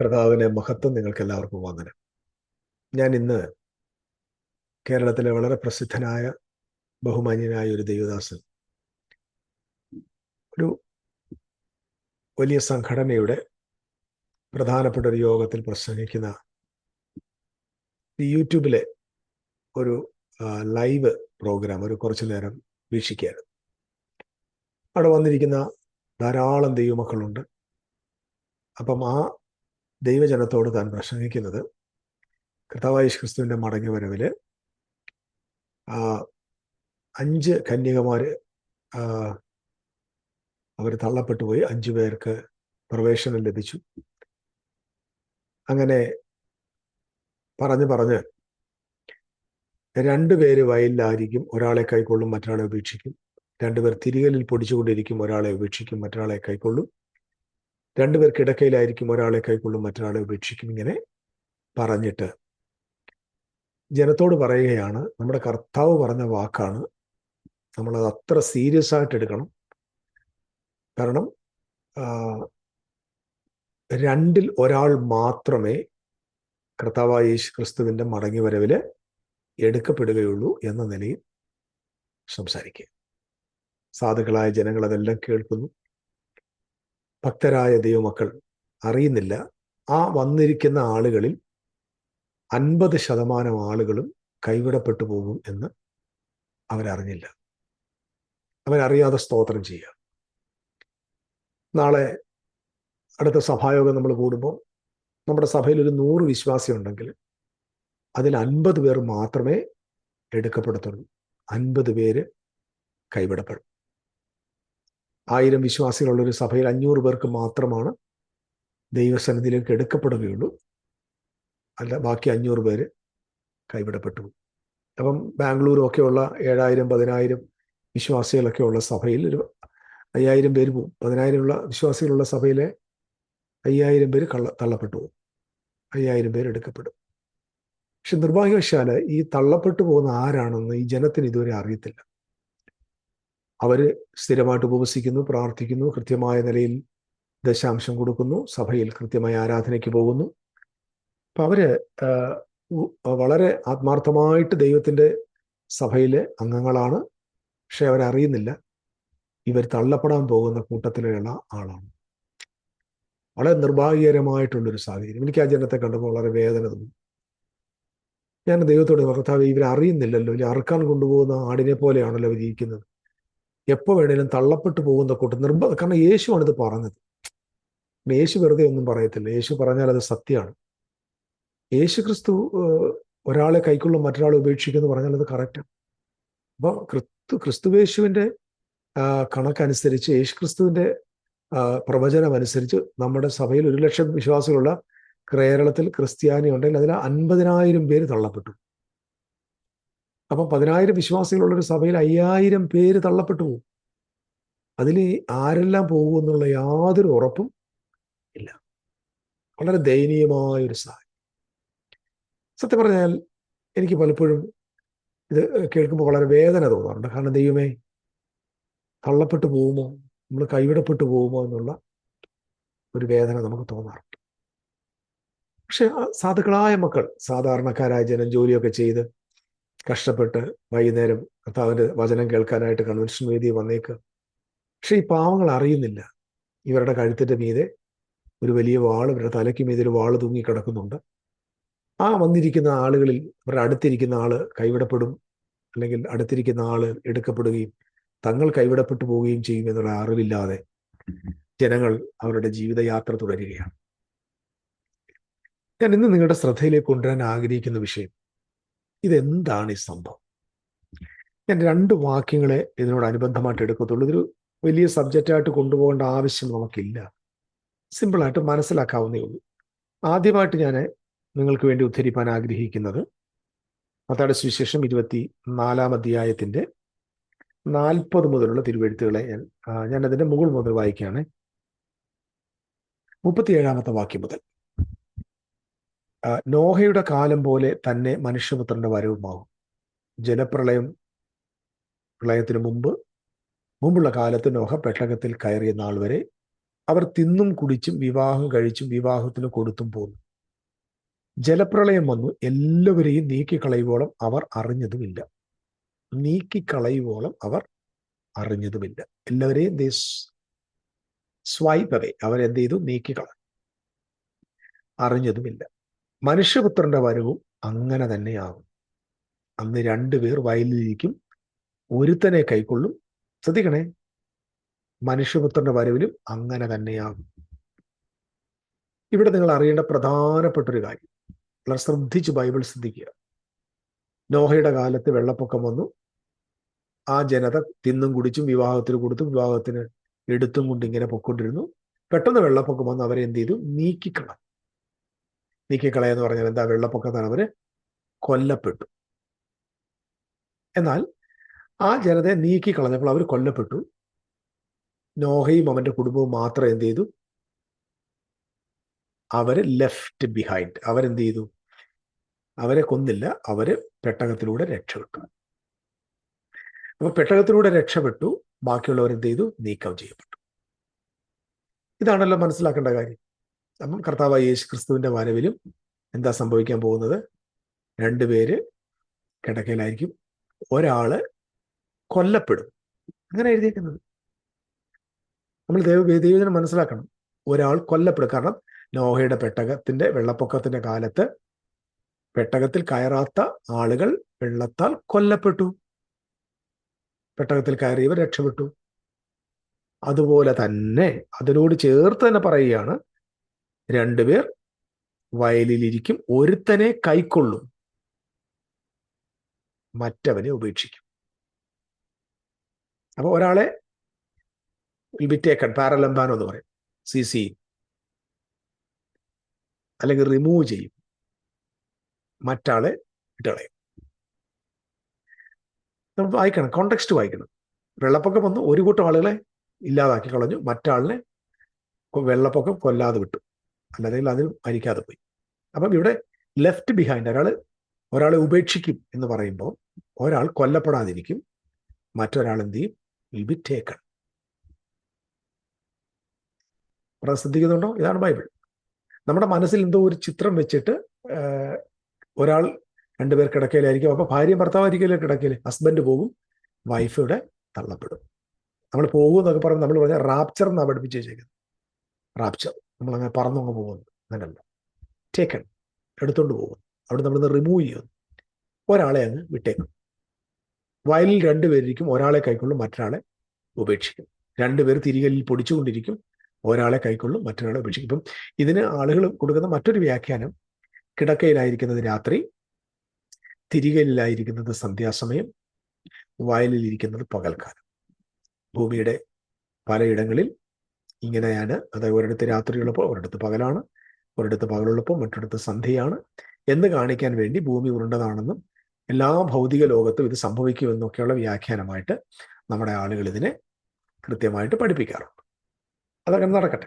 കർത്താവിനെ മഹത്വം നിങ്ങൾക്ക് എല്ലാവർക്കും വന്ദനം. ഞാൻ ഇന്ന് കേരളത്തിലെ വളരെ പ്രസിദ്ധനായ ബഹുമാന്യനായ ഒരു ദൈവദാസൻ ഒരു വലിയ സംഘടനയുടെ പ്രധാനപ്പെട്ട ഒരു യോഗത്തിൽ പ്രസംഗിക്കുന്ന യൂട്യൂബിലെ ഒരു ലൈവ് പ്രോഗ്രാം ഒരു കുറച്ചു നേരം വീക്ഷിക്കുകയാണ്. അവിടെ വന്നിരിക്കുന്ന ധാരാളം ദൈവമക്കളുണ്ട്. അപ്പം ആ ദൈവജനത്തോട് താൻ പ്രസംഗിക്കുന്നത് കർത്താവായ ക്രിസ്തുവിന്റെ മടങ്ങി വരവിൽ അഞ്ച് കന്യകമാർ അവർ തള്ളപ്പെട്ടു പോയി. അഞ്ചു പേർക്ക് പ്രവേശനം ലഭിച്ചു. അങ്ങനെ പറഞ്ഞു പറഞ്ഞ് രണ്ടുപേര് വയലിലായിരിക്കും ഒരാളെ കൈക്കൊള്ളും മറ്റൊരാളെ ഉപേക്ഷിക്കും. രണ്ടുപേർ തിരികലിൽ പൊടിച്ചുകൊണ്ടിരിക്കും ഒരാളെ ഉപേക്ഷിക്കും മറ്റൊരാളെ കൈക്കൊള്ളും. രണ്ടുപേർ കിടക്കയിലായിരിക്കും ഒരാളെ കൈക്കൊള്ളും മറ്റൊരാളെ ഉപേക്ഷിക്കും ഇങ്ങനെ പറഞ്ഞിട്ട് ജനത്തോട് പറയുകയാണ് നമ്മുടെ കർത്താവ് പറഞ്ഞ വാക്കാണ്. നമ്മളത് അത്ര സീരിയസ് ആയിട്ട് എടുക്കണം. കാരണം രണ്ടിൽ ഒരാൾ മാത്രമേ കർത്താവായ യേശു ക്രിസ്തുവിന്റെ മടങ്ങി വരവിൽ എടുക്കപ്പെടുകയുള്ളൂ എന്ന നിലയിൽ സംസാരിക്കുക. സാധുക്കളായ ജനങ്ങൾ അതെല്ലാം കേൾക്കുന്നു. ഭക്തരായ ദൈവമക്കൾ അറിയുന്നില്ല. ആ വന്നിരിക്കുന്ന ആളുകളിൽ അൻപത് ശതമാനം ആളുകളും കൈവിടപ്പെട്ടു പോകും എന്ന് അവരറിഞ്ഞില്ല. അവരറിയാതെ സ്തോത്രം ചെയ്യുക. നാളെ അടുത്ത സഭായോഗം നമ്മൾ കൂടുമ്പോൾ നമ്മുടെ സഭയിൽ ഒരു നൂറ് വിശ്വാസി ഉണ്ടെങ്കിൽ അതിൽ അൻപത് പേർ മാത്രമേ എടുക്കപ്പെടത്തുള്ളൂ. അൻപത് പേര് കൈവിടപ്പെടും. ആയിരം വിശ്വാസികളുള്ള ഒരു സഭയിൽ അഞ്ഞൂറ് പേർക്ക് മാത്രമാണ് ദൈവസന്നിധിയിലേക്ക് എടുക്കപ്പെടുകയുള്ളൂ. അല്ല ബാക്കി അഞ്ഞൂറ് പേര് കൈവിടപ്പെട്ടു. അപ്പം ബാംഗ്ലൂരും ഒക്കെ ഉള്ള ഏഴായിരം പതിനായിരം വിശ്വാസികളൊക്കെ ഉള്ള സഭയിൽ ഒരു അയ്യായിരം പേര് പോകും പതിനായിരമുള്ള വിശ്വാസികളുള്ള സഭയിലെ അയ്യായിരം പേര് കള്ള തള്ളപ്പെട്ടു പോകും അയ്യായിരം പേര് എടുക്കപ്പെടും. പക്ഷെ നിർഭാഗ്യവശാൽ ഈ തള്ളപ്പെട്ടു പോകുന്ന ആരാണെന്ന് ഈ ജനത്തിന് ഇതുവരെ അറിയത്തില്ല. അവർ സ്ഥിരമായിട്ട് ഉപവസിക്കുന്നു പ്രാർത്ഥിക്കുന്നു കൃത്യമായ നിലയിൽ ദശാംശം കൊടുക്കുന്നു സഭയിൽ കൃത്യമായ ആരാധനയ്ക്ക് പോകുന്നു. അപ്പം അവർ വളരെ ആത്മാർത്ഥമായിട്ട് ദൈവത്തിന്റെ സഭയിലെ അംഗങ്ങളാണ്. പക്ഷെ അവരറിയുന്നില്ല. ഇവർ തള്ളപ്പെടാൻ പോകുന്ന കൂട്ടത്തിലുള്ള ആളാണ്. വളരെ നിർഭാഗ്യകരമായിട്ടുള്ളൊരു സാഹചര്യം. എനിക്ക് ആ ജനത്തെ കണ്ടപ്പോൾ വളരെ വേദന തോന്നി. ഞാൻ ദൈവത്തോട് കർത്താവ് ഇവർ അറിയുന്നില്ലല്ലോ ഇല്ല അറുക്കാൻ കൊണ്ടുപോകുന്ന ആടിനെ പോലെയാണല്ലോ അവർ ഇരിക്കുന്നത്. എപ്പോൾ വേണേലും തള്ളപ്പെട്ടു പോകുന്ന കൂട്ടം നിർബന്ധം കാരണം യേശുവാണ് ഇത് പറഞ്ഞത്. യേശു വെറുതെ ഒന്നും പറയത്തില്ല. യേശു പറഞ്ഞാൽ അത് സത്യമാണ്. യേശു ക്രിസ്തു ഒരാളെ കൈക്കുള്ള മറ്റൊരാളെ ഉപേക്ഷിക്കുമെന്ന് പറഞ്ഞാൽ അത് കറക്റ്റാണ് അപ്പോൾ ക്രിസ്തു ക്രിസ്തുവേശുവിന്റെ കണക്കനുസരിച്ച് യേശു ക്രിസ്തുവിന്റെ പ്രവചനം അനുസരിച്ച് നമ്മുടെ സഭയിൽ ഒരു ലക്ഷം വിശ്വാസികളുള്ള കേരളത്തിൽ ക്രിസ്ത്യാനി ഉണ്ടെങ്കിൽ അതിൽ അൻപതിനായിരം പേര് തള്ളപ്പെട്ടു. അപ്പം പതിനായിരം വിശ്വാസികളുള്ള ഒരു സഭയിൽ അയ്യായിരം പേര് തള്ളപ്പെട്ടു പോകും അതിൽ ആരെല്ലാം പോകുമെന്നുള്ള യാതൊരു ഉറപ്പും ഇല്ല. വളരെ ദയനീയമായ ഒരു സാഹചര്യം. സത്യം പറഞ്ഞാൽ എനിക്ക് പലപ്പോഴും ഇത് കേൾക്കുമ്പോൾ വളരെ വേദന തോന്നാറുണ്ട്. കാരണം ദൈവമേ തള്ളപ്പെട്ടു പോകുമോ? നമ്മൾ കൈവിടപ്പെട്ടു പോകുമോ എന്നുള്ള ഒരു വേദന നമുക്ക് തോന്നാറുണ്ട്. പക്ഷെ സാധുക്കളായ മക്കൾ സാധാരണക്കാരായ ജനം ജോലിയൊക്കെ ചെയ്ത് കഷ്ടപ്പെട്ട് വൈകുന്നേരം കർത്താവിന്റെ വചനം കേൾക്കാനായിട്ട് കൺവെൻഷൻ വേദി വന്നേക്കാം. പക്ഷെ ഈ പാവങ്ങൾ അറിയുന്നില്ല. ഇവരുടെ കഴുത്തിന്റെ മീതെ ഒരു വലിയ വാൾ ഇവരുടെ തലയ്ക്ക് മീതെ ഒരു വാൾ തൂങ്ങി കിടക്കുന്നുണ്ട്. ആ വന്നിരിക്കുന്ന ആളുകളിൽ ഇവരുടെ അടുത്തിരിക്കുന്ന ആൾ കൈവിടപ്പെടും അല്ലെങ്കിൽ അടുത്തിരിക്കുന്ന ആൾ എടുക്കപ്പെടുകയും തങ്ങൾ കൈവിടപ്പെട്ടു പോവുകയും ചെയ്യും എന്നുള്ള അറിവില്ലാതെ ജനങ്ങൾ അവരുടെ ജീവിതയാത്ര തുടരുകയാണ്. ഞാൻ ഇന്ന് നിങ്ങളുടെ ശ്രദ്ധയിലേക്ക് കൊണ്ടുവരാൻ ആഗ്രഹിക്കുന്ന വിഷയം ഇതെന്താണ് ഈ സംഭവം? ഞാൻ രണ്ട് വാക്യങ്ങളെ ഇതിനോട് അനുബന്ധമായിട്ട് എടുക്കത്തുള്ളൂ. ഇതൊരു വലിയ സബ്ജക്റ്റായിട്ട് കൊണ്ടുപോകേണ്ട ആവശ്യം നമുക്കില്ല. സിമ്പിളായിട്ട് മനസ്സിലാക്കാവുന്നേ ഉള്ളൂ. ആദ്യമായിട്ട് ഞാൻ നിങ്ങൾക്ക് വേണ്ടി ഉദ്ധരിപ്പാൻ ആഗ്രഹിക്കുന്നത് മത്താടെ സുവിശേഷം ഇരുപത്തി നാലാം അധ്യായത്തിന്റെ നാൽപ്പത് മുതലുള്ള തിരുവെഴുത്തുകളെ ഞാൻ അതിന്റെ മുകൾ മുതൽ വായിക്കുകയാണ്. മുപ്പത്തിയേഴാമത്തെ വാക്യം മുതൽ. നോഹയുടെ കാലം പോലെ തന്നെ മനുഷ്യപുത്രന്റെ വരവുമാകും ജലപ്രളയം പ്രളയത്തിന് മുമ്പ് മുമ്പുള്ള കാലത്ത് നോഹ പെട്ടകത്തിൽ കയറിയ നാൾ വരെ അവർ തിന്നും കുടിച്ചും വിവാഹം കഴിച്ചും വിവാഹത്തിന് കൊടുത്തും പോന്നു. ജലപ്രളയം വന്നു. എല്ലാവരെയും നീക്കിക്കളയുവോളം അവർ അറിഞ്ഞതുമില്ല. നീക്കിക്കളയുവോളം അവർ അറിഞ്ഞതുമില്ല. എല്ലാവരെയും ദേ അവരെന്ത് ചെയ്തു? നീക്കിക്കളഞ്ഞു. അറിഞ്ഞതുമില്ല. മനുഷ്യപുത്രന്റെ വരവും അങ്ങനെ തന്നെയാകും. അന്ന് രണ്ടുപേർ വയലിലിരിക്കും. ഒരുത്തനെ കൈക്കൊള്ളും. ശ്രദ്ധിക്കണേ. മനുഷ്യപുത്രന്റെ വരവിലും അങ്ങനെ തന്നെയാകും. ഇവിടെ നിങ്ങൾ അറിയേണ്ട പ്രധാനപ്പെട്ട ഒരു കാര്യം. വളരെ ശ്രദ്ധിച്ച് ബൈബിൾ ശ്രദ്ധിക്കുക. നോഹയുടെ കാലത്ത് വെള്ളപ്പൊക്കം വന്നു. ആ ജനത തിന്നും കുടിച്ചും വിവാഹത്തിന് കൊടുത്തും വിവാഹത്തിന് എടുത്തും കൊണ്ട് ഇങ്ങനെ പൊക്കൊണ്ടിരുന്നു പെട്ടെന്ന് വെള്ളപ്പൊക്കം വന്ന് അവരെ എന്ത് ചെയ്തു? നീക്കിക്കള നീക്കിക്കളയെന്ന് പറഞ്ഞാൽ എന്താ വെള്ളപ്പൊക്കത്താണ് അവർ? കൊല്ലപ്പെട്ടു. എന്നാൽ ആ ജനതയെ നീക്കിക്കളഞ്ഞപ്പോൾ അവർ കൊല്ലപ്പെട്ടു. നോഹയും അവന്റെ കുടുംബവും മാത്രം എന്ത് ചെയ്തു? അവർ ലെഫ്റ്റ് ബിഹൈൻഡ് അവരെന്ത് ചെയ്തു? അവരെ കൊന്നില്ല. അവർ പെട്ടകത്തിലൂടെ രക്ഷപ്പെട്ടു. അപ്പൊ പെട്ടകത്തിലൂടെ രക്ഷപ്പെട്ടു. ബാക്കിയുള്ളവരെന്ത് ചെയ്തു? നീക്കം ചെയ്യപ്പെട്ടു. ഇതാണല്ലോ മനസ്സിലാക്കേണ്ട കാര്യം. അപ്പം കർത്താവ് യേശു ക്രിസ്തുവിന്റെ വരവിലും എന്താ സംഭവിക്കാൻ പോകുന്നത്? രണ്ടുപേര് കിടക്കയിലായിരിക്കും. ഒരാൾ കൊല്ലപ്പെടും. അങ്ങനെ എഴുതിയിരിക്കുന്നത് നമ്മൾ ദൈവ ദൈവജനം മനസ്സിലാക്കണം. ഒരാൾ കൊല്ലപ്പെടും. കാരണം നോഹയുടെ പെട്ടകത്തിന്റെ വെള്ളപ്പൊക്കത്തിന്റെ കാലത്ത് പെട്ടകത്തിൽ കയറാത്ത ആളുകൾ വെള്ളത്താൽ കൊല്ലപ്പെട്ടു. പെട്ടകത്തിൽ കയറിയവർ രക്ഷപ്പെട്ടു. അതുപോലെ തന്നെ അതിനോട് ചേർത്ത് തന്നെ പറയുകയാണ് രണ്ടുപേർ വയലിലിരിക്കും. ഒരുത്തനെ കൈക്കൊള്ളും. മറ്റവനെ ഉപേക്ഷിക്കും. അപ്പൊ ഒരാളെ വിൽബിറ്റേക്കൺ പാരലംബാനോ എന്ന് പറയും. സി സി അല്ലെങ്കിൽ റിമൂവ് ചെയ്യും. മറ്റാളെ ഇട്ടളയും. വായിക്കണം. കോണ്ടെക്സ്റ്റ് വായിക്കണം. വെള്ളപ്പൊക്കം വന്ന്. ഒരു കൂട്ടം ആളുകളെ ഇല്ലാതാക്കി കളഞ്ഞു. മറ്റാളിനെ വെള്ളപ്പൊക്കം കൊല്ലാതെ വിട്ടു. അല്ലെങ്കിൽ അതിൽ മരിക്കാതെ പോയി. അപ്പം ഇവിടെ ലെഫ്റ്റ് ബിഹൈൻഡ് ഒരാൾ ഒരാളെ ഉപേക്ഷിക്കും എന്ന് പറയുമ്പോൾ ഒരാൾ കൊല്ലപ്പെടാതിരിക്കും മറ്റൊരാൾ എന്ത് ചെയ്യും? വിൽ ബി ടേക്കൺ ശ്രദ്ധിക്കുന്നുണ്ടോ? ഇതാണ് ബൈബിൾ. നമ്മുടെ മനസ്സിൽ എന്തോ ഒരു ചിത്രം വെച്ചിട്ട് ഒരാൾ രണ്ടുപേർ കിടക്കയിലായിരിക്കും. അപ്പൊ ഭാര്യയും ഭർത്താവായിരിക്കുമല്ലോ കിടക്കയിൽ ഹസ്ബൻഡ് പോകും വൈഫ് തള്ളപ്പെടും. നമ്മൾ പോകും എന്നൊക്കെ പറയുമ്പോൾ നമ്മൾ പറഞ്ഞാൽ റാപ്ചർ എന്നാണ് പഠിപ്പിച്ച് വെച്ചേക്കുന്നത്. റാപ്ചർ നമ്മൾ അങ്ങനെ പറന്നങ്ങ് പോകുന്നു. അങ്ങനല്ല. ടേക്കൺ എടുത്തുകൊണ്ട് പോകുന്നു. അവിടെ നമ്മൾ റിമൂവ് ചെയ്യുന്നു. ഒരാളെ അങ്ങ് വിട്ടേക്കും. വയലിൽ രണ്ടുപേരിക്കും ഒരാളെ കൈക്കൊള്ളും മറ്റൊരാളെ ഉപേക്ഷിക്കും. രണ്ടുപേർ തിരികലിൽ പൊടിച്ചുകൊണ്ടിരിക്കും. ഒരാളെ കൈക്കൊള്ളും മറ്റൊരാളെ ഉപേക്ഷിക്കും. ഇപ്പം ഇതിന് ആളുകൾ കൊടുക്കുന്ന മറ്റൊരു വ്യാഖ്യാനം കിടക്കയിലായിരിക്കുന്നത് രാത്രി തിരികലിലായിരിക്കുന്നത് സന്ധ്യാസമയം വയലിലിരിക്കുന്നത് പകൽക്കാലം. ഭൂമിയുടെ പലയിടങ്ങളിൽ ഇങ്ങനെയാണ്. അതായത് ഒരിടത്ത് രാത്രിയുള്ളപ്പോൾ ഒരിടത്ത് പകലാണ് ഒരിടത്ത് പകലുള്ളപ്പോൾ മറ്റൊരിടത്ത് സന്ധ്യയാണ് എന്ന് കാണിക്കാൻ വേണ്ടി ഭൂമി ഉരുണ്ടതാണെന്നും എല്ലാ ഭൗതിക ലോകത്തും ഇത് സംഭവിക്കുമെന്നൊക്കെയുള്ള വ്യാഖ്യാനമായിട്ട് നമ്മുടെ ആളുകൾ ഇതിനെ കൃത്യമായിട്ട് പഠിപ്പിക്കാറുണ്ട്. അതങ്ങനെ നടക്കട്ടെ.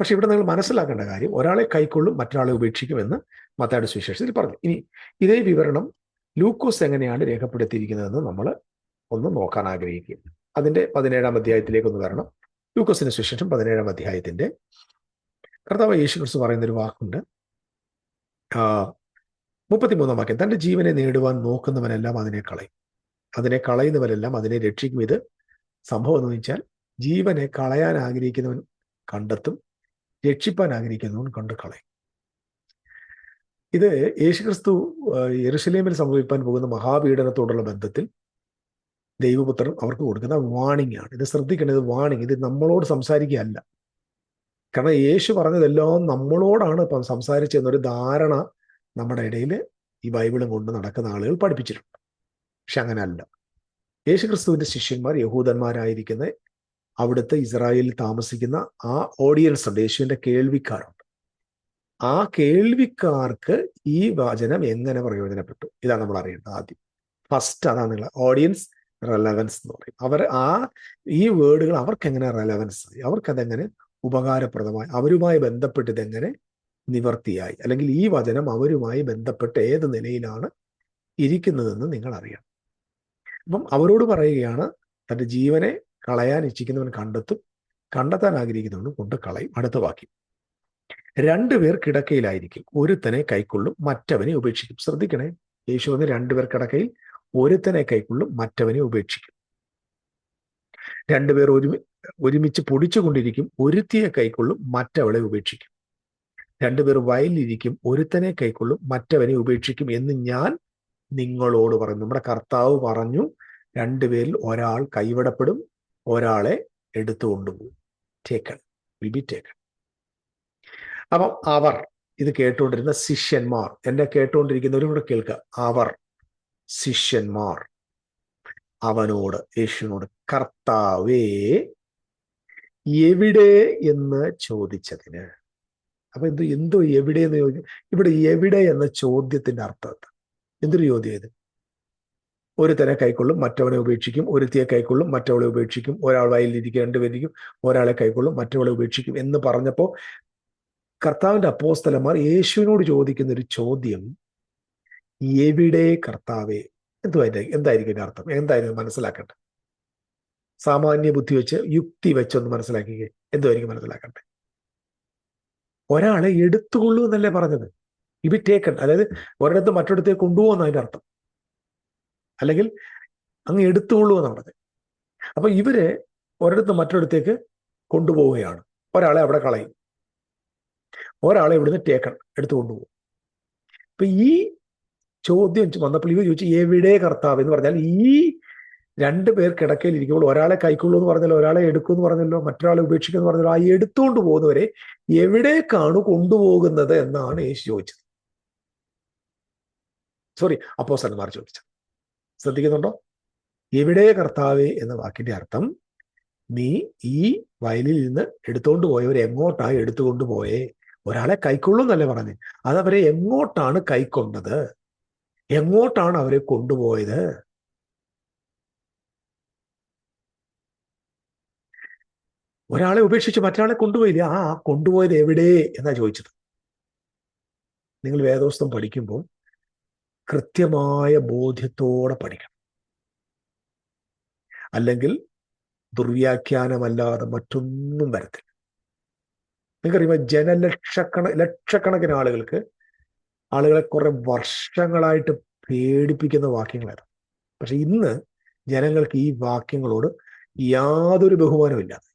പക്ഷെ ഇവിടെ നിങ്ങൾ മനസ്സിലാക്കേണ്ട കാര്യം ഒരാളെ കൈക്കൊള്ളും മറ്റൊരാളെ ഉപേക്ഷിക്കുമെന്ന് മത്തായുടെ സുവിശേഷത്തിൽ പറഞ്ഞു. ഇനി ഇതേ വിവരണം ലൂക്കോസ് എങ്ങനെയാണ് രേഖപ്പെടുത്തിയിരിക്കുന്നതെന്ന് നമ്മൾ ഒന്ന് നോക്കാൻ ആഗ്രഹിക്കുക അതിന്റെ പതിനേഴാം അധ്യായത്തിലേക്ക് ഒന്ന് വരണം. ലൂക്കോസിന്റെ സുവിശേഷം പതിനേഴാം അധ്യായത്തിന്റെ കർത്താവ് യേശു ക്രിസ്തു പറയുന്ന ഒരു വാക്കുണ്ട് മുപ്പത്തിമൂന്നാം വാക്യം തന്റെ ജീവനെ നേടുവാൻ നോക്കുന്നവനെല്ലാം അതിനെ കളയും. അതിനെ കളയുന്നവരെല്ലാം അതിനെ രക്ഷിക്കും. ഇത് സംഭവം എന്ന് വെച്ചാൽ ജീവനെ കളയാൻ ആഗ്രഹിക്കുന്നവൻ കണ്ടെത്തും രക്ഷിപ്പാൻ ആഗ്രഹിക്കുന്നവൻ കണ്ട് കളയും. ഇത് യേശുക്രിസ്തു യെറുസലേമിൽ സംഭവിക്കാൻ പോകുന്ന മഹാപീഡനത്തോടുള്ള ബന്ധത്തിൽ ദൈവപുത്രൻ അവർക്ക് കൊടുക്കുന്ന വാണിംഗ് ആണ് ഇത് ശ്രദ്ധിക്കേണ്ടത് വാണിംഗ്. ഇത് നമ്മളോട് സംസാരിക്കുകയല്ല. കാരണം യേശു പറഞ്ഞതെല്ലാം നമ്മളോടാണ് ഇപ്പം സംസാരിച്ചെന്നൊരു ധാരണ നമ്മുടെ ഇടയിൽ ഈ ബൈബിളും കൊണ്ട് നടക്കുന്ന ആളുകൾ പഠിപ്പിച്ചിട്ടുണ്ട്. പക്ഷെ അങ്ങനെ യേശു യേശുക്രിസ്തുവിന്റെ ശിഷ്യന്മാർ യഹൂദന്മാരായിരിക്കുന്ന അവിടുത്തെ ഇസ്രായേലിൽ താമസിക്കുന്ന ആ ഓഡിയൻസ് ഉണ്ട് യേശുവിന്റെ കേൾവിക്കാരുണ്ട്. ആ കേൾവിക്കാർക്ക് ഈ വചനം എങ്ങനെ പ്രയോജനപ്പെട്ടു? ഇതാണ് നമ്മൾ അറിയേണ്ടത് ആദ്യം. ഫസ്റ്റ് അതാണ് ഓഡിയൻസ് റെലവൻസ് എന്ന് പറയും. അവർ ആ ഈ വേർഡുകൾ അവർക്ക് എങ്ങനെ റെലവൻസ് ആയി? അവർക്കതെങ്ങനെ ഉപകാരപ്രദമായി? അവരുമായി ബന്ധപ്പെട്ട് ഇതെങ്ങനെ നിവർത്തിയായി? അല്ലെങ്കിൽ ഈ വചനം അവരുമായി ബന്ധപ്പെട്ട് ഏത് നിലയിലാണ് ഇരിക്കുന്നതെന്ന് നിങ്ങൾ അറിയണം അപ്പം അവരോട് പറയുകയാണ് തന്റെ ജീവനെ കളയാൻ ഇച്ഛിക്കുന്നവൻ കണ്ടെത്തും. കണ്ടെത്താൻ ആഗ്രഹിക്കുന്നവനും കൊണ്ട് കളയും. അടുത്ത വാക്യം. രണ്ടുപേർ കിടക്കയിലായിരിക്കും. ഒരുത്തനെ കൈക്കൊള്ളും മറ്റവനെ ഉപേക്ഷിക്കും. ശ്രദ്ധിക്കണേ. യേശു വന്ന് രണ്ടുപേർ കിടക്കയിൽ ഒരുത്തനെ കൈക്കൊള്ളും മറ്റവനെ ഉപേക്ഷിക്കും. രണ്ടുപേർ ഒരുമി ഒരുമിച്ച് പൊടിച്ചുകൊണ്ടിരിക്കും ഒരുത്തിയെ കൈക്കൊള്ളും മറ്റവളെ ഉപേക്ഷിക്കും. രണ്ടുപേർ വയലിലിരിക്കും ഒരുത്തനെ കൈക്കൊള്ളും മറ്റവനെ ഉപേക്ഷിക്കും എന്ന് ഞാൻ നിങ്ങളോട് പറഞ്ഞു നമ്മുടെ കർത്താവ് പറഞ്ഞു രണ്ടുപേരിൽ ഒരാൾ കൈവിടപ്പെടും ഒരാളെ എടുത്തു കൊണ്ടുപോകും. ബി ടേക്കൺ അപ്പം അവർ ഇത് കേട്ടുകൊണ്ടിരുന്ന ശിഷ്യന്മാർ എന്നെ കേട്ടുകൊണ്ടിരിക്കുന്നവരും കൂടെ കേൾക്കുക അവർ ശിഷ്യന്മാർ. അവനോട് യേശുവിനോട് കർത്താവേ എവിടെ എന്ന് ചോദിച്ചതിന്? അപ്പൊ എന്തോ എന്തോ എവിടെ എന്ന് ചോദിക്കും ഇവിടെ എവിടെ എന്ന ചോദ്യത്തിന്റെ അർത്ഥം എന്താ? എന്തൊരു ചോദ്യം ഇത്? ഒരുത്തനെ കൈക്കൊള്ളും മറ്റവനെ ഉപേക്ഷിക്കും. ഒരുത്തിയെ കൈക്കൊള്ളും മറ്റവളെ ഉപേക്ഷിക്കും. ഒരാൾ വയലിരിക്കും രണ്ടുപേരിക്കും ഒരാളെ കൈക്കൊള്ളും മറ്റവളെ ഉപേക്ഷിക്കും എന്ന് പറഞ്ഞപ്പോൾ കർത്താവിന്റെ അപ്പോസ്തലന്മാർ യേശുവിനോട് ചോദിക്കുന്ന ഒരു ചോദ്യം എവിടെ കർത്താവേ? എന്തുവായിരിക്കും എന്തായിരിക്കും ഇതിന്റെ അർത്ഥം? എന്തായിരിക്കും മനസ്സിലാക്കട്ടെ സാമാന്യ ബുദ്ധി വെച്ച് യുക്തി വെച്ചൊന്ന് മനസ്സിലാക്കിക്കേ. എന്തുമായിരിക്കും മനസ്സിലാക്കട്ടെ ഒരാളെ എടുത്തുകൊള്ളൂ എന്നല്ലേ പറഞ്ഞത്? ഇവ ടേക്കൺ അതായത് ഒരിടത്ത് മറ്റൊരിടത്തേക്ക് കൊണ്ടുപോകുന്ന അതിന്റെ അർത്ഥം. അല്ലെങ്കിൽ അങ്ങ് എടുത്തുകൊള്ളൂ എന്നാണ് പറഞ്ഞത്. അപ്പൊ ഇവരെ ഒരിടത്ത് മറ്റൊരിടത്തേക്ക് കൊണ്ടുപോവുകയാണ്. ഒരാളെ അവിടെ കളയും. ഒരാളെ ഇവിടുന്ന് ടേക്കൺ എടുത്തു കൊണ്ടുപോകും. അപ്പൊ ഈ ചോദ്യം വന്നപ്പോൾ ഇവർ ചോദിച്ചു എവിടെ കർത്താവ്? എന്ന് പറഞ്ഞാൽ ഈ രണ്ട് പേർ കിടക്കയിൽ ഇരിക്കുമ്പോൾ ഒരാളെ കൈക്കൊള്ളൂ എന്ന് പറഞ്ഞല്ലോ ഒരാളെ എടുക്കൂ എന്ന് പറഞ്ഞല്ലോ മറ്റൊരാളെ ഉപേക്ഷിക്കും എന്ന് പറഞ്ഞല്ലോ ആ എടുത്തുകൊണ്ട് പോകുന്നവരെ എവിടേക്കാണ് കൊണ്ടുപോകുന്നത് എന്നാണ് യേശു ചോദിച്ചത്. സോറി അപ്പോസന്മാർ ചോദിച്ചത് ശ്രദ്ധിക്കുന്നുണ്ടോ? എവിടെ കർത്താവേ? എന്ന വാക്കിന്റെ അർത്ഥം നീ ഈ വയലിൽ നിന്ന് എടുത്തുകൊണ്ട് പോയവർ എങ്ങോട്ടായി എടുത്തുകൊണ്ട് പോയേ? ഒരാളെ കൈക്കൊള്ളൂ എന്നല്ലേ പറഞ്ഞു അതവരെ എങ്ങോട്ടാണ് കൈക്കൊണ്ടത്? എങ്ങോട്ടാണ് അവരെ കൊണ്ടുപോയത്? ഒരാളെ ഉപേക്ഷിച്ച് മറ്റൊരാളെ കൊണ്ടുപോയില്ല? ആ കൊണ്ടുപോയത് എവിടെ എന്നാ ചോദിച്ചത്. നിങ്ങൾ വേദോസ്തം പഠിക്കുമ്പോൾ കൃത്യമായ ബോധ്യത്തോടെ പഠിക്കണം. അല്ലെങ്കിൽ ദുർവ്യാഖ്യാനമല്ലാതെ മറ്റൊന്നും വരത്തില്ല. നിങ്ങൾക്കറിയുമ്പോൾ ജനലക്ഷക്കണ ലക്ഷക്കണക്കിന് ആളുകൾക്ക് ആളുകളെ കുറെ വർഷങ്ങളായിട്ട് പേടിപ്പിക്കുന്ന വാക്യങ്ങളായിരുന്നു. പക്ഷെ ഇന്ന് ജനങ്ങൾക്ക് ഈ വാക്യങ്ങളോട് യാതൊരു ബഹുമാനവും ഇല്ലാതെ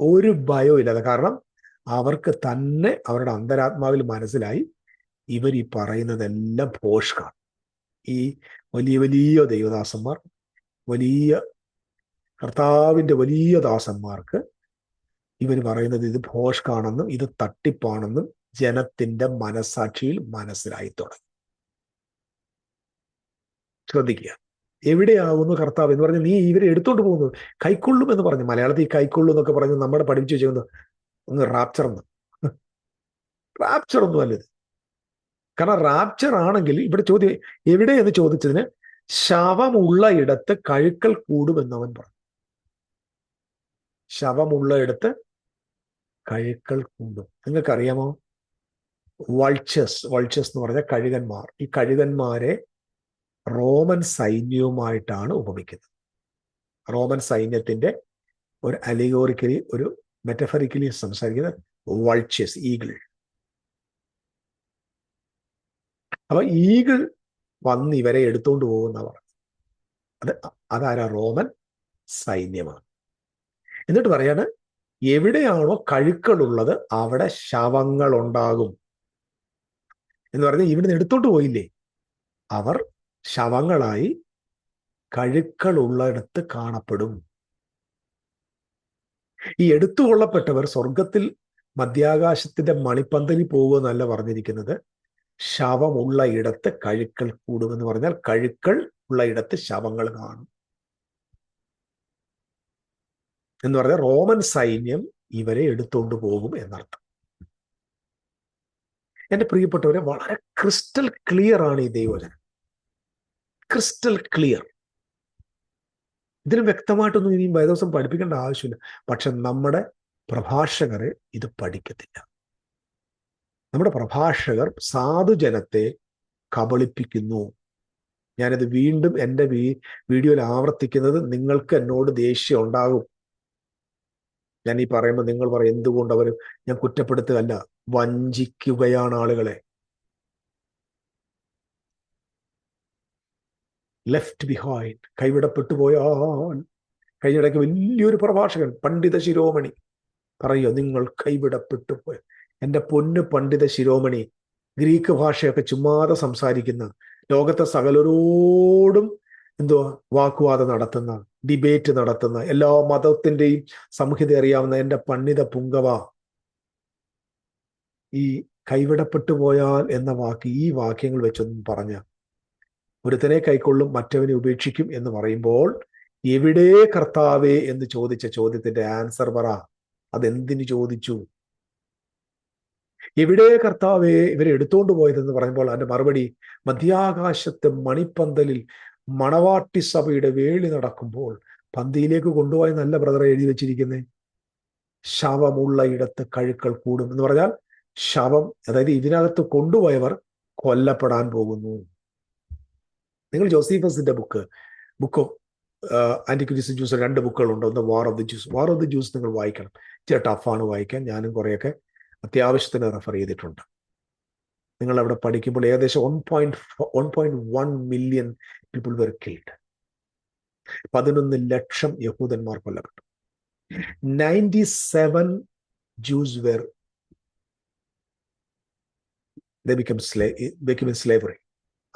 ഒരു ഭയവും ഇല്ലാതെ. കാരണം അവർക്ക് തന്നെ അവരുടെ അന്തരാത്മാവിൽ മനസ്സിലായി ഇവർ ഈ പറയുന്നതെല്ലാം പോഷ്കാണ്. ഈ വലിയ വലിയ ദൈവദാസന്മാർ വലിയ കർത്താവിന്റെ വലിയ ദാസന്മാർക്ക് ഇവർ പറയുന്നത് ഇത് ഭോഷ്കാണെന്നും ഇത് തട്ടിപ്പാണെന്നും ജനത്തിന്റെ മനസാക്ഷിയിൽ മനസ്സിലായി തുടങ്ങി. ശ്രദ്ധിക്കുക. എവിടെയാവുന്നു കർത്താവ് എന്ന് പറഞ്ഞ് നീ ഇവരെ എടുത്തോണ്ട് പോകുന്നു. കൈക്കൊള്ളും എന്ന് പറഞ്ഞു. മലയാളത്തിൽ കൈക്കൊള്ളും എന്നൊക്കെ പറഞ്ഞ് നമ്മുടെ പഠിപ്പിച്ചു വെച്ചേക്കുന്നത് ഒന്ന് റാപ്ചർ എന്ന് റാപ്ചർ ഒന്നും അല്ലത് കാരണം റാപ്ചർ ആണെങ്കിൽ ഇവിടെ ചോദ്യം എവിടെ എന്ന് ചോദിച്ചതിന് ശവമുള്ള ഇടത്ത് കഴുക്കൽ കൂടുമെന്ന് അവൻ പറഞ്ഞു. ശവമുള്ള ഇടത്ത് കഴുക്കൽ കൂടും. നിങ്ങൾക്കറിയാമോ? വൾച്ചേഴ്സ് വൾച്ചസ് എന്ന് പറഞ്ഞ കഴുകന്മാർ. ഈ കഴുകന്മാരെ റോമൻ സൈന്യവുമായിട്ടാണ് ഉപമിക്കുന്നത്. റോമൻ സൈന്യത്തിന്റെ ഒരു അലിഗോറിക്കലി ഒരു മെറ്റഫറിക്കലി സംസാരിക്കുന്നത് വൾച്ചസ് ഈഗിൾ അപ്പൊ ഈഗിൾ വന്ന് ഇവരെ എടുത്തുകൊണ്ട് പോകുന്നവർ അത് അതാരാ? റോമൻ സൈന്യമാണ്. എന്നിട്ട് പറയാണ് എവിടെയാണോ കഴുക്കളുള്ളത് അവിടെ ശവങ്ങൾ ഉണ്ടാകും എന്ന് പറഞ്ഞാൽ ഇവിടുന്ന് എടുത്തോണ്ട് പോയില്ലേ? അവർ ശവങ്ങളായി കഴുക്കളുള്ളിടത്ത് കാണപ്പെടും. ഈ എടുത്തുകൊള്ളപ്പെട്ടവർ സ്വർഗത്തിൽ മധ്യാകാശത്തിന്റെ മണിപ്പന്തലിൽ പോകുമെന്നല്ല പറഞ്ഞിരിക്കുന്നത്. ശവമുള്ള ഇടത്ത് കഴുക്കൾ കൂടുമെന്ന് പറഞ്ഞാൽ കഴുക്കൾ ഉള്ള ഇടത്ത് ശവങ്ങൾ കാണും. എന്ന് പറഞ്ഞാൽ റോമൻ സൈന്യം ഇവരെ എടുത്തുകൊണ്ട് പോകും എന്നർത്ഥം. എന്റെ പ്രിയപ്പെട്ടവരെ വളരെ ക്രിസ്റ്റൽ ക്ലിയർ ആണ് ഈ ദൈവജനം ക്രിസ്റ്റൽ ക്ലിയർ. ഇതിന് വ്യക്തമായിട്ടൊന്നും ഇനിയും വേദോസം പഠിപ്പിക്കേണ്ട ആവശ്യമില്ല. പക്ഷെ നമ്മുടെ പ്രഭാഷകരെ ഇത് പഠിക്കത്തില്ല. നമ്മുടെ പ്രഭാഷകർ സാധുജനത്തെ കബളിപ്പിക്കുന്നു. ഞാനിത് വീണ്ടും എന്റെ വീ വീഡിയോയിൽ ആവർത്തിക്കുന്നത് നിങ്ങൾക്ക് എന്നോട് ദേഷ്യം ഉണ്ടാകും. ഞാൻ ഈ പറയുമ്പോൾ നിങ്ങൾ പറയും എന്തുകൊണ്ട് അവർ ഞാൻ കുറ്റപ്പെടുത്തുകയല്ല. വഞ്ചിക്കുകയാണ് ആളുകളെ. ലെഫ്റ്റ് ബിഹൈൻഡ് കൈവിടപ്പെട്ടു പോയാൽ കഴിഞ്ഞിടയ്ക്ക് വലിയൊരു പ്രഭാഷകൻ പണ്ഡിത ശിരോമണി. പറയുക നിങ്ങൾ കൈവിടപ്പെട്ടു പോയ എന്റെ പൊന്ന് പണ്ഡിത ശിരോമണി ഗ്രീക്ക് ഭാഷയൊക്കെ ചുമ്മാതെ സംസാരിക്കുന്ന ലോകത്തെ സകലരോടും എന്തോ വാക്കുവാദം നടത്തുന്ന ഡിബേറ്റ് നടത്തുന്ന എല്ലാ മതത്തിന്റെയും സംഹിത അറിയാവുന്ന എന്റെ പണ്ഡിത പുങ്കവ. ഈ കൈവിടപ്പെട്ടു പോയാൽ എന്ന വാക്ക് ഈ വാക്യങ്ങൾ വെച്ചൊന്നും പറഞ്ഞ ഒരുത്തനെ കൈക്കൊള്ളും മറ്റവനെ ഉപേക്ഷിക്കും എന്ന് പറയുമ്പോൾ എവിടെ കർത്താവേ എന്ന് ചോദിച്ച ചോദ്യത്തിന്റെ ആൻസർ പറ. അതെന്തിനു ചോദിച്ചു? എവിടെ കർത്താവേ ഇവരെ എടുത്തോണ്ട് പോയതെന്ന് പറയുമ്പോൾ അതിന്റെ മറുപടി മധ്യാകാശത്തെ മണിപ്പന്തലിൽ മണവാട്ടി സഭയുടെ വേളി നടക്കുമ്പോൾ പന്തിയിലേക്ക് കൊണ്ടുപോയ നല്ല ബ്രദറെ എഴുതി വെച്ചിരിക്കുന്നേ? ശവമുള്ള ഇടത്ത് കഴുക്കൾ കൂടും എന്ന് പറഞ്ഞാൽ ശവം അതായത് ഇതിനകത്ത് കൊണ്ടുപോയവർ കൊല്ലപ്പെടാൻ പോകുന്നു. നിങ്ങൾ ജോസീഫസിന്റെ book book of antiquities Jews രണ്ട് ബുക്കുകളുണ്ട് ഒന്ന് war of the Jews war of the Jews നിങ്ങൾ വായിക്കണം. ഇച്ചിരി ടഫാണ് വായിക്കാൻ. ഞാനും കുറേയൊക്കെ അത്യാവശ്യത്തിന് റെഫർ ചെയ്തിട്ടുണ്ട്. നിങ്ങൾ അവിടെ പഠിക്കുമ്പോൾ ഏകദേശം one point one point one million people were killed പതിനൊന്ന് ലക്ഷം യഹൂദന്മാർ കൊല്ലപ്പെട്ടു. Ninety seven Jews were become slay become in slavery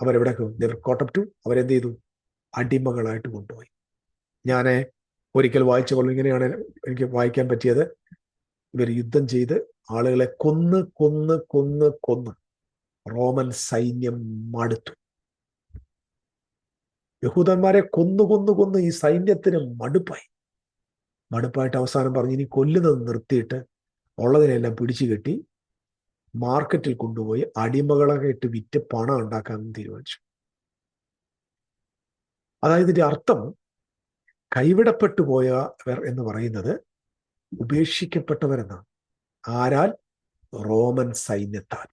അവരെവിടെ കോട്ടപ് ടു അവരെന്ത് ചെയ്തു അടിമകളായിട്ട് കൊണ്ടുപോയി. ഞാൻ ഒരിക്കൽ വായിച്ചപ്പോൾ ഇങ്ങനെയാണ് എനിക്ക് വായിക്കാൻ പറ്റിയത്. ഇവർ യുദ്ധം ചെയ്ത് ആളുകളെ കൊന്ന് കൊന്ന് കൊന്ന് കൊന്ന് റോമൻ സൈന്യം മടുത്തു. യഹൂദന്മാരെ കൊന്നു കൊന്നു കൊന്ന് ഈ സൈന്യത്തിന് മടുപ്പായി. മടുപ്പായിട്ട് അവസാനം പറഞ്ഞു ഇനി കൊല്ലുന്നത് നിർത്തിയിട്ട് ഉള്ളതിനെല്ലാം പിടിച്ചു കെട്ടി മാർക്കറ്റിൽ കൊണ്ടുപോയി അടിമകളൊക്കെ ഇട്ട് വിറ്റ് പണം ഉണ്ടാക്കാൻ തീരുമാനിച്ചു. അതായത് ഇതിന്റെ അർത്ഥം കൈവിടപ്പെട്ടു പോയവർ എന്ന് പറയുന്നത് ഉപേക്ഷിക്കപ്പെട്ടവരെന്നാണ്. ആരാൽ? റോമൻ സൈന്യത്താൽ.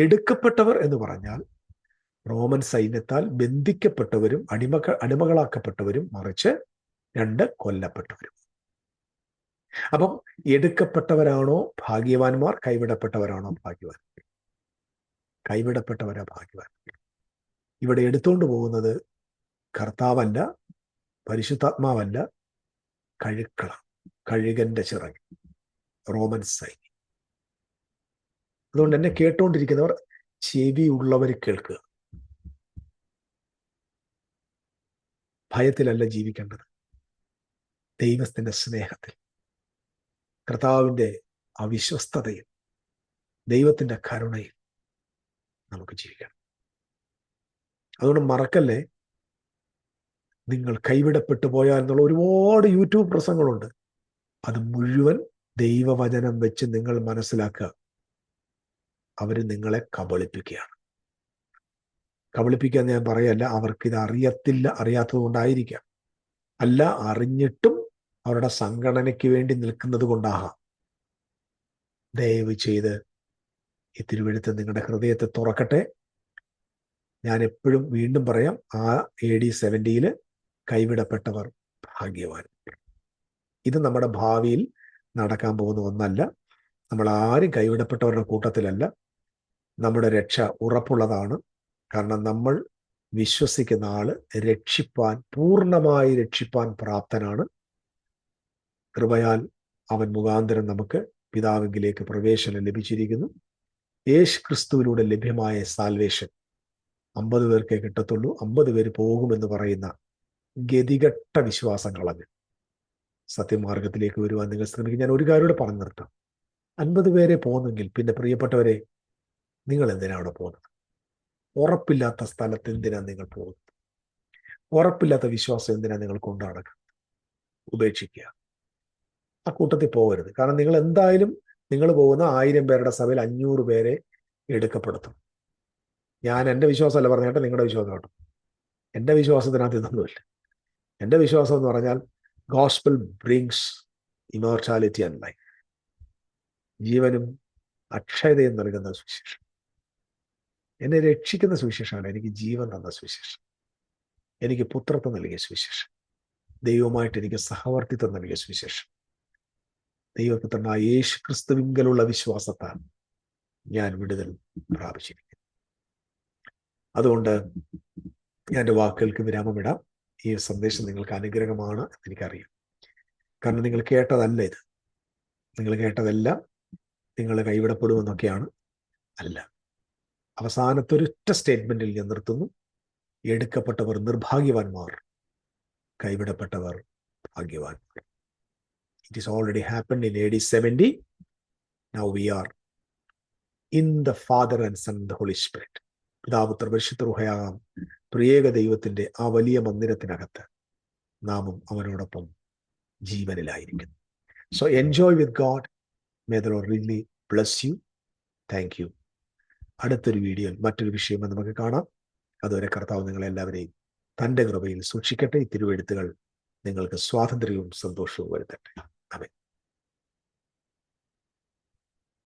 എടുക്കപ്പെട്ടവർ എന്ന് പറഞ്ഞാൽ റോമൻ സൈന്യത്താൽ ബന്ധിക്കപ്പെട്ടവരും അടിമ അടിമകളാക്കപ്പെട്ടവരും മറിച്ച് രണ്ട് കൊല്ലപ്പെട്ടവരും. അപ്പം എടുക്കപ്പെട്ടവരാണോ ഭാഗ്യവാന്മാർ കൈവിടപ്പെട്ടവരാണോ ഭാഗ്യവാൻ കൈവിടപ്പെട്ടവരാ ഭാഗ്യവാൻ ഇവിടെ എടുത്തുകൊണ്ട് പോകുന്നത് കർത്താവല്ല പരിശുദ്ധാത്മാവല്ല കഴുക്കള കഴുകന്റെ ചിറക് റോമൻ സൈനി അതുകൊണ്ട് എന്നെ കേട്ടുകൊണ്ടിരിക്കുന്നവർ ചെവി ഉള്ളവർ കേൾക്കുക. ഭയത്തിലല്ല ജീവിക്കേണ്ടത്. ദൈവത്തിന്റെ സ്നേഹത്തിൽ. കർത്താവിന്റെ അവിശ്വസ്തതയിൽ ദൈവത്തിന്റെ കരുണയിൽ നമുക്ക് ജീവിക്കണം അതുകൊണ്ട് മറക്കല്ലേ? നിങ്ങൾ കൈവിടപ്പെട്ടു പോയാൽ എന്നുള്ള ഒരുപാട് യൂട്യൂബ് പ്രസംഗങ്ങളുണ്ട്. അത് മുഴുവൻ ദൈവവചനം വെച്ച് നിങ്ങൾ മനസ്സിലാക്കുക. അവർ നിങ്ങളെ കബളിപ്പിക്കുകയാണ്. കബളിപ്പിക്കുക ഞാൻ പറയല്ല അവർക്ക് ഇത് അറിയത്തില്ല അറിയാത്തത് കൊണ്ടായിരിക്കാം അല്ല അറിഞ്ഞിട്ടും അവരുടെ സംഘടനയ്ക്ക് വേണ്ടി നിൽക്കുന്നത് കൊണ്ടാകാം. ദയവ് ചെയ്ത് ഈ തിരുവഴുത്ത് നിങ്ങളുടെ ഹൃദയത്തെ തുറക്കട്ടെ. ഞാൻ എപ്പോഴും വീണ്ടും പറയാം ആ എ ഡി സെവന്റിയിൽ കൈവിടപ്പെട്ടവർ ഭാഗ്യവാൻ. ഇത് നമ്മുടെ ഭാവിയിൽ നടക്കാൻ പോകുന്ന ഒന്നല്ല. നമ്മൾ ആരും കൈവിടപ്പെട്ടവരുടെ കൂട്ടത്തിലല്ല. നമ്മുടെ രക്ഷ ഉറപ്പുള്ളതാണ്. കാരണം നമ്മൾ വിശ്വസിക്കുന്ന ആൾ രക്ഷിപ്പാൻ പൂർണമായി രക്ഷിപ്പാൻ പ്രാപ്തനാണ്. കൃപയാൽ അവൻ മുഖാന്തരം നമുക്ക് പിതാവിങ്കിലേക്ക് പ്രവേശനം ലഭിച്ചിരിക്കുന്നു. യേശു ക്രിസ്തുവിലൂടെ ലഭ്യമായ സാൽവേഷൻ അമ്പത് പേർക്കേ കിട്ടത്തുള്ളൂ. അമ്പത് പേര് പോകുമെന്ന് പറയുന്ന ഗതികെട്ട വിശ്വാസം കളഞ്ഞ് സത്യമാർഗത്തിലേക്ക് വരുവാൻ നിങ്ങൾ ശ്രമിക്കും. ഞാൻ ഒരു കാര്യമൂടെ പറഞ്ഞു നിർത്താം. അൻപത് പേരെ പോകുന്നെങ്കിൽ പിന്നെ പ്രിയപ്പെട്ടവരെ നിങ്ങൾ എന്തിനാണ് അവിടെ പോകുന്നത്? ഉറപ്പില്ലാത്ത സ്ഥലത്ത് എന്തിനാണ് നിങ്ങൾ പോകുന്നത്? ഉറപ്പില്ലാത്ത വിശ്വാസം എന്തിനാണ് നിങ്ങൾ കൊണ്ടു നടക്കുന്നത്? ഉപേക്ഷിക്കുക. ആ കൂട്ടത്തിൽ പോകരുത്. കാരണം നിങ്ങൾ എന്തായാലും നിങ്ങൾ പോകുന്ന ആയിരം പേരുടെ സഭയിൽ അഞ്ഞൂറ് പേരെ എടുക്കപ്പെടുത്തും. ഞാൻ എന്റെ വിശ്വാസമല്ല പറഞ്ഞേട്ടെ നിങ്ങളുടെ വിശ്വാസം കേട്ടോ. എന്റെ വിശ്വാസത്തിനകത്ത് ഇതൊന്നുമില്ല. എന്റെ വിശ്വാസം എന്ന് പറഞ്ഞാൽ gospel brings immortality and life. ജീവനും അക്ഷയതയും നൽകുന്ന സുവിശേഷം. എന്നെ രക്ഷിക്കുന്ന സുവിശേഷമാണ് എനിക്ക് ജീവൻ തന്ന സുവിശേഷം. എനിക്ക് പുത്രത്വം നൽകിയ സുവിശേഷം. ദൈവമായിട്ട് എനിക്ക് സഹവർത്തിത്വം നൽകിയ സുവിശേഷം. ദൈവപുത്രനായ യേശു ക്രിസ്തുവിങ്കലുള്ള വിശ്വാസത്താൽ ഞാൻ വിടുതൽ പ്രാപിച്ചിരിക്കുന്നു. അതുകൊണ്ട് എന്റെ വാക്കുകൾക്ക് വിരാമമിടാം. ഈ സന്ദേശം നിങ്ങൾക്ക് അനുഗ്രഹമാണ് എനിക്കറിയാം. കാരണം നിങ്ങൾ കേട്ടതല്ല ഇത്. നിങ്ങൾ കേട്ടതെല്ലാം നിങ്ങൾ കൈവിടപ്പെടുമെന്നൊക്കെയാണ് അല്ല. അവസാനത്തെ ഒരൊറ്റ സ്റ്റേറ്റ്മെന്റിൽ ഞാൻ നിർത്തുന്നു. എടുക്കപ്പെട്ടവർ നിർഭാഗ്യവാന്മാർ കൈവിടപ്പെട്ടവർ ഭാഗ്യവാന്മാർ. It is already happen in A D seventy now we are in the father and son the holy spirit പിതാപുത്ര പരിശുദ്ധ പ്രിയേക ദൈവത്തിന്റെ ആ വലിയ മന്ദിരത്തിനകത്ത് നാമും അവനോടൊപ്പം ജീവനിലായിരിക്കുന്നു. So enjoy with God may the lord really bless you thank you അടുത്തൊരു വീഡിയോയിൽ മറ്റൊരു വിഷയമായി നമുക്ക് കാണാം. അതുവരെ കർത്താവ് നിങ്ങളെല്ലാവരെയും തന്റെ കൃപയിൽ സൂക്ഷിക്കട്ടെ. ഈ തിരുവെഴുത്തുകൾ നിങ്ങൾക്ക് സ്വാതന്ത്ര്യവും സന്തോഷവും വരുത്തട്ടെ. അതെ